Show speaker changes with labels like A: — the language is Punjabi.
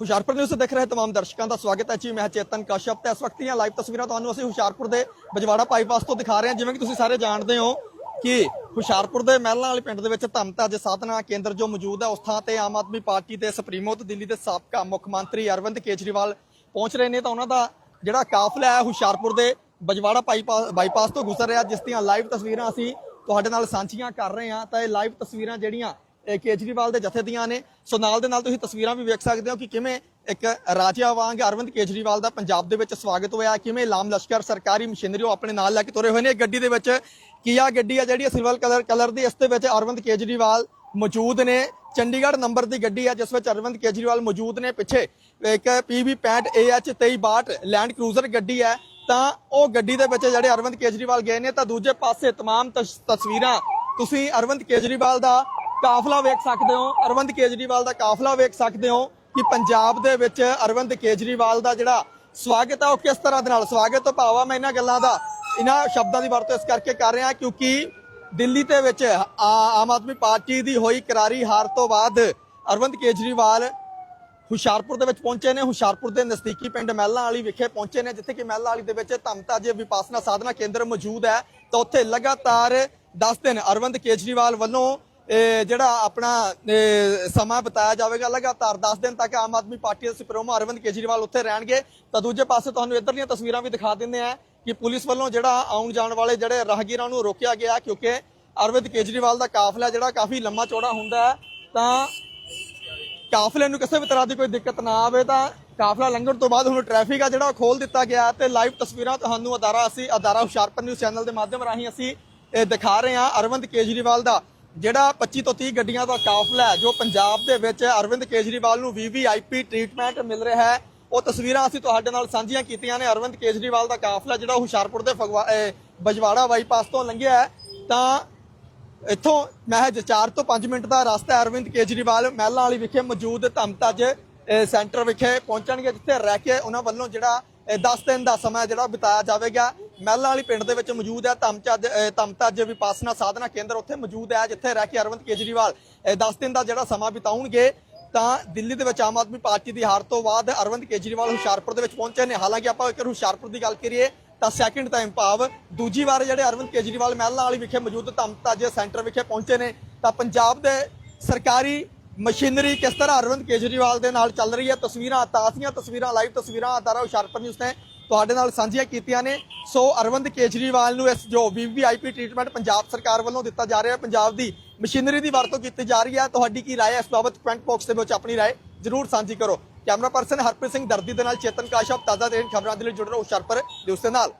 A: ਹੁਸ਼ਿਆਰਪੁਰ ਨਿਊਜ਼ ਦੇਖ ਰਹੇ ਤਮਾਮ ਦਰਸ਼ਕਾਂ ਦਾ ਸਵਾਗਤ ਹੈ ਜੀ। ਮੈਂ ਚੇਤਨ ਕਸ਼ਪ ਤੇ ਇਸ ਵਕਤ ਦੀਆਂ ਲਾਈਵ ਤਸਵੀਰਾਂ ਤੁਹਾਨੂੰ ਅਸੀਂ ਹੁਸ਼ਿਆਰਪੁਰ ਦੇ ਬਜਵਾੜਾ ਬਾਈਪਾਸ ਤੋਂ ਦਿਖਾ ਰਹੇ ਹਾਂ। ਜਿਵੇਂ ਕਿ ਤੁਸੀਂ ਸਾਰੇ ਜਾਣਦੇ ਹੋ ਕਿ ਹੁਸ਼ਿਆਰਪੁਰ ਦੇ ਮਹਿਲਾਂ ਵਾਲੇ ਪਿੰਡ ਦੇ ਵਿੱਚ ਧਮਤਾ ਜੇ ਸਾਧਨਾ ਕੇਂਦਰ ਜੋ ਮੌਜੂਦ ਹੈ, ਉਸ ਥਾਂ ਤੇ ਆਮ ਆਦਮੀ ਪਾਰਟੀ ਦੇ ਸੁਪਰੀਮੋ ਤੇ ਦਿੱਲੀ ਦੇ ਸਾਬਕਾ ਮੁੱਖ ਮੰਤਰੀ ਅਰਵਿੰਦ ਕੇਜਰੀਵਾਲ ਪਹੁੰਚ ਰਹੇ ਨੇ। ਤਾਂ ਉਹਨਾਂ ਦਾ ਜਿਹੜਾ ਕਾਫਲਾ ਹੈ ਹੁਸ਼ਿਆਰਪੁਰ ਦੇ ਬਜਵਾੜਾ ਬਾਈਪਾਸ ਬਾਈਪਾਸ ਤੋਂ ਗੁਜ਼ਰ ਰਿਹਾ। ਜਿਸ ਦੀਆਂ ਲਾਈਵ ਤਸਵੀਰਾਂ ਅਸੀਂ ਤੁਹਾਡੇ ਨਾਲ ਸਾਂਝੀਆਂ ਕਰ ਰਹੇ ਹਾਂ। ਤਾਂ ਇਹ ਲਾਈਵ ਤਸਵੀਰਾਂ ਜਿਹੜੀਆਂ ਕੇਜਰੀਵਾਲ ਦੇ ਜਥੇ ਦੀਆਂ ਨੇ ਸੋ ਨਾਲ ਦੇ ਨਾਲ ਤੁਸੀਂ ਤਸਵੀਰਾਂ ਵੀ ਵੇਖ ਸਕਦੇ ਹੋ ਕਿ ਕਿਵੇਂ ਇੱਕ ਰਾਜਾ ਵਾਂਗ ਅਰਵਿੰਦ ਕੇਜਰੀਵਾਲ ਦਾ ਪੰਜਾਬ ਦੇ ਵਿੱਚ ਸਵਾਗਤ ਹੋਇਆ ਕਿਵੇਂ ਲਾਮ ਲਸ਼ਕਰ ਸਰਕਾਰੀ ਮਸ਼ੀਨਰੀ ਉਹ ਆਪਣੇ ਨਾਲ ਲੈ ਕੇ ਤੁਰੇ ਹੋਏ ਨੇ ਇਹ ਗੱਡੀ ਦੇ ਵਿੱਚ ਕੀਆ ਗੱਡੀ ਆ ਜਿਹੜੀ ਸਿਲਵਰ ਕਲਰ ਕਲਰ ਦੀ ਇਸ ਦੇ ਵਿੱਚ ਅਰਵਿੰਦ ਕੇਜਰੀਵਾਲ ਮੌਜੂਦ ਨੇ ਚੰਡੀਗੜ੍ਹ ਨੰਬਰ ਦੀ ਗੱਡੀ ਹੈ ਜਿਸ ਵਿੱਚ ਅਰਵਿੰਦ ਕੇਜਰੀਵਾਲ ਮੌਜੂਦ ਨੇ ਪਿੱਛੇ ਇੱਕ PB 65 AH 2362 ਲੈਂਡ ਕਰੂਜ਼ਰ ਗੱਡੀ ਹੈ ਤਾਂ ਉਹ ਗੱਡੀ ਦੇ ਵਿੱਚ ਜਿਹੜੇ ਅਰਵਿੰਦ ਕੇਜਰੀਵਾਲ ਗਏ ਨੇ ਤਾਂ ਦੂਜੇ ਪਾਸੇ तमाम ਤਸ- ਤਸਵੀਰਾਂ ਤੁਸੀਂ ਅਰਵਿੰਦ ਕੇਜਰੀਵਾਲ ਦਾ ਕਾਫਲਾ ਵੇਖ ਸਕਦੇ ਹੋ, ਅਰਵਿੰਦ ਕੇਜਰੀਵਾਲ ਦਾ ਕਾਫਲਾ ਵੇਖ ਸਕਦੇ ਹੋ ਕਿ ਪੰਜਾਬ ਦੇ ਵਿੱਚ ਅਰਵਿੰਦ ਕੇਜਰੀਵਾਲ ਦਾ ਜਿਹੜਾ ਸਵਾਗਤ ਹੈ ਉਹ ਕਿਸ ਤਰ੍ਹਾਂ ਦੇ ਨਾਲ? ਸਵਾਗਤ ਤੋਂ ਭਾਵਾ ਮੈਂ ਇਹਨਾਂ ਗੱਲਾਂ ਦਾ, ਇਹਨਾਂ ਸ਼ਬਦਾਂ ਦੀ ਵਰਤੋਂ ਇਸ ਕਰਕੇ ਕਰ ਰਿਹਾ ਕਿਉਂਕਿ ਦਿੱਲੀ ਦੇ ਵਿੱਚ ਆਮ ਆਦਮੀ ਪਾਰਟੀ ਦੀ ਹੋਈ ਕਰਾਰੀ ਹਾਰ ਤੋਂ ਬਾਅਦ ਅਰਵਿੰਦ ਕੇਜਰੀਵਾਲ ਹੁਸ਼ਿਆਰਪੁਰ ਦੇ ਵਿੱਚ ਪਹੁੰਚੇ ਨੇ, ਹੁਸ਼ਿਆਰਪੁਰ ਦੇ ਨਜ਼ਦੀਕੀ ਪਿੰਡ ਮਹਿਲਾਂ ਵਾਲੀ ਵਿਖੇ ਪਹੁੰਚੇ ਨੇ, ਜਿੱਥੇ ਕਿ ਮਹਿਲਾਂ ਵਾਲੀ ਦੇ ਵਿੱਚ ਧਮਤਾ ਜੇ ਵਿਪਾਸਨਾ ਸਾਧਨਾ ਕੇਂਦਰ ਮੌਜੂਦ ਹੈ। ਤਾਂ ਉੱਥੇ ਲਗਾਤਾਰ 10 ਦਿਨ ਅਰਵਿੰਦ ਕੇਜਰੀਵਾਲ ਵੱਲੋਂ ਜਿਹੜਾ ਆਪਣਾ ਸਮਾਂ ਬਤਾਇਆ ਜਾਵੇਗਾ, ਲਗਾਤਾਰ 10 ਦਿਨ ਤੱਕ ਆਮ ਆਦਮੀ ਪਾਰਟੀ ਦੇ ਸੁਪਰੀਮੋ ਅਰਵਿੰਦ ਕੇਜਰੀਵਾਲ ਉੱਥੇ ਰਹਿਣਗੇ। ਤਾਂ ਦੂਜੇ ਪਾਸੇ ਤੁਹਾਨੂੰ ਇੱਧਰਲੀਆਂ ਤਸਵੀਰਾਂ ਵੀ ਦਿਖਾ ਦਿੰਦੇ ਆ ਕਿ ਪੁਲਿਸ ਵੱਲੋਂ ਜਿਹੜਾ ਆਉਣ ਜਾਣ ਵਾਲੇ ਜਿਹੜੇ ਰਾਹਗੀਰਾਂ ਨੂੰ ਰੋਕਿਆ ਗਿਆ, ਕਿਉਂਕਿ ਅਰਵਿੰਦ ਕੇਜਰੀਵਾਲ ਦਾ ਕਾਫਲਾ ਜਿਹੜਾ ਕਾਫੀ ਲੰਮਾ ਚੌੜਾ ਹੁੰਦਾ ਹੈ, ਤਾਂ ਕਾਫਲੇ ਨੂੰ ਕਿਸੇ ਵੀ ਤਰ੍ਹਾਂ ਦੀ ਕੋਈ ਦਿੱਕਤ ਨਾ ਆਵੇ, ਤਾਂ ਕਾਫਲਾ ਲੰਘਣ ਤੋਂ ਬਾਅਦ ਹੁਣ ਟ੍ਰੈਫਿਕ ਆ ਜਿਹੜਾ ਉਹ ਖੋਲ ਦਿੱਤਾ ਗਿਆ ਤੇ ਲਾਈਵ ਤਸਵੀਰਾਂ ਤੁਹਾਨੂੰ ਅਦਾਰਾ ਅਸੀਂ, ਅਦਾਰਾ ਹੁਸ਼ਿਆਰਪੁਰ ਨਿਊਜ਼ ਚੈਨਲ ਦੇ ਮਾਧਿਅਮ ਰਾਹੀਂ ਅਸੀਂ, ਇਹ ਦਿਖਾ ਰਹੇ ਹਾਂ ਅਰਵਿੰਦ ਕੇਜਰੀਵਾਲ ਦਾ। ਜਿਹੜਾ 25 ਤੋਂ 30 ਗੱਡੀਆਂ ਦਾ ਕਾਫਲਾ ਹੈ, ਜੋ ਪੰਜਾਬ ਦੇ ਵਿੱਚ ਅਰਵਿੰਦ ਕੇਜਰੀਵਾਲ ਨੂੰ ਵੀਵੀਆਈਪੀ ਟ੍ਰੀਟਮੈਂਟ ਮਿਲ ਰਿਹਾ ਹੈ। ਉਹ ਤਸਵੀਰਾਂ ਅਸੀਂ ਤੁਹਾਡੇ ਨਾਲ ਸਾਂਝੀਆਂ ਕੀਤੀਆਂ ਨੇ। ਅਰਵਿੰਦ ਕੇਜਰੀਵਾਲ ਦਾ ਕਾਫਲਾ ਜਿਹੜਾ ਹੁਸ਼ਿਆਰਪੁਰ ਦੇ ਫਗਵਾ ਬਜਵਾੜਾ ਬਾਈਪਾਸ ਤੋਂ ਲੰਘਿਆ ਹੈ। ਤਾਂ ਇੱਥੋਂ ਮਹਿਜ 4 ਤੋਂ 5 ਮਿੰਟ ਦਾ ਰਸਤਾ ਅਰਵਿੰਦ ਕੇਜਰੀਵਾਲ ਮਹਿਲਾਂ ਵਾਲੀ ਵਿਖੇ ਮੌਜੂਦ ਧਮਤਜ ਸੈਂਟਰ ਵਿਖੇ ਪਹੁੰਚਣਗੇ, ਜਿੱਥੇ ਰਹਿ ਕੇ ਉਹਨਾਂ ਵੱਲੋਂ ਜਿਹੜਾ 10 ਦਿਨ ਦਾ ਸਮਾਂ ਜਿਹੜਾ ਬਿਤਾਇਆ ਜਾਵੇਗਾ। ਮਹਿਲਾਂ ਵਾਲੀ ਪਿੰਡ ਦੇ ਵਿੱਚ ਮੌਜੂਦ ਹੈ। ਧਮਤਜ ਅਹ, ਧਮਤਜ ਵਿਪਾਸਨਾ ਸਾਧਨਾ ਕੇਂਦਰ ਉੱਥੇ ਮੌਜੂਦ ਹੈ ਜਿੱਥੇ ਰਹਿ ਕੇ ਅਰਵਿੰਦ ਕੇਜਰੀਵਾਲ 10 ਦਿਨ ਦਾ ਜਿਹੜਾ ਸਮਾਂ ਬਿਤਾਉਣਗੇ ਤਾਂ ਦਿੱਲੀ ਦੇ ਵਿੱਚ ਆਮ ਆਦਮੀ ਪਾਰਟੀ ਦੀ ਹਾਰ ਤੋਂ ਬਾਅਦ ਅਰਵਿੰਦ ਕੇਜਰੀਵਾਲ ਹੁਸ਼ਿਆਰਪੁਰ ਦੇ ਵਿੱਚ ਪਹੁੰਚੇ ਨੇ। ਹਾਲਾਂਕਿ ਆਪਾਂ ਅਗਰ ਹੁਸ਼ਿਆਰਪੁਰ ਦੀ ਗੱਲ ਕਰੀਏ ਤਾਂ ਸੈਕਿੰਡ ਟਾਈਮ ਭਾਵ ਦੂਜੀ ਵਾਰ ਜਿਹੜੇ ਅਰਵਿੰਦ ਕੇਜਰੀਵਾਲ ਮਹਿਲਾਂ ਵਾਲੀ ਵਿਖੇ ਮੌਜੂਦ ਧਮਤਾਜ ਸੈਂਟਰ ਵਿਖੇ ਪਹੁੰਚੇ ਨੇ। ਤਾਂ ਪੰਜਾਬ ਦੇ ਸਰਕਾਰੀ ਮਸ਼ੀਨਰੀ ਕਿਸ ਤਰ੍ਹਾਂ ਅਰਵਿੰਦ ਕੇਜਰੀਵਾਲ ਦੇ ਨਾਲ ਚੱਲ ਰਹੀ ਹੈ? ਤਸਵੀਰਾਂ ਤਾਜ਼ੀਆਂ ਤਸਵੀਰਾਂ ਲਾਈਵ ਤਸਵੀਰਾਂ ਅਦਾਰਾ ਹੁਸ਼ਿਆਰਪੁਰ ਨਿਊਜ਼ ਨੇ ਤੁਹਾਡੇ ਨਾਲ ਸਾਂਝੀਆਂ ਕੀਤੀਆਂ ਨੇ ਸੋ ਅਰਵਿੰਦ ਕੇਜਰੀਵਾਲ ਨੂੰ ਇਸ ਜੋ ਵੀਵੀਆਈਪੀ ਟ੍ਰੀਟਮੈਂਟ ਪੰਜਾਬ ਸਰਕਾਰ ਵੱਲੋਂ ਦਿੱਤਾ ਜਾ ਰਿਹਾ ਹੈ ਪੰਜਾਬ ਦੀ ਮਸ਼ੀਨਰੀ ਦੀ ਵਰਤੋਂ ਕੀਤੀ ਜਾ ਰਹੀ ਹੈ ਤੁਹਾਡੀ ਕੀ رائے ਹੈ ਇਸ ਬਾਬਤ ਕਮੈਂਟ ਬਾਕਸ ਦੇ ਵਿੱਚ ਆਪਣੀ رائے ਜ਼ਰੂਰ ਸਾਂਝੀ ਕਰੋ ਕੈਮਰਾ ਪਰਸਨ ਹਰਪ੍ਰੀਤ ਸਿੰਘ ਦਰਦੀ ਦੇ ਨਾਲ ਚੇਤਨ ਕਾਸ਼ਪ ਤਾਜ਼ਾ ਦੇਣ ਖਬਰਾਂ ਦੇ ਲਈ ਜੁੜ ਰਹੋ ਹੁਸ਼ਿਆਰਪੁਰ ਨਿਊਜ਼ ਦੇ ਨਾਲ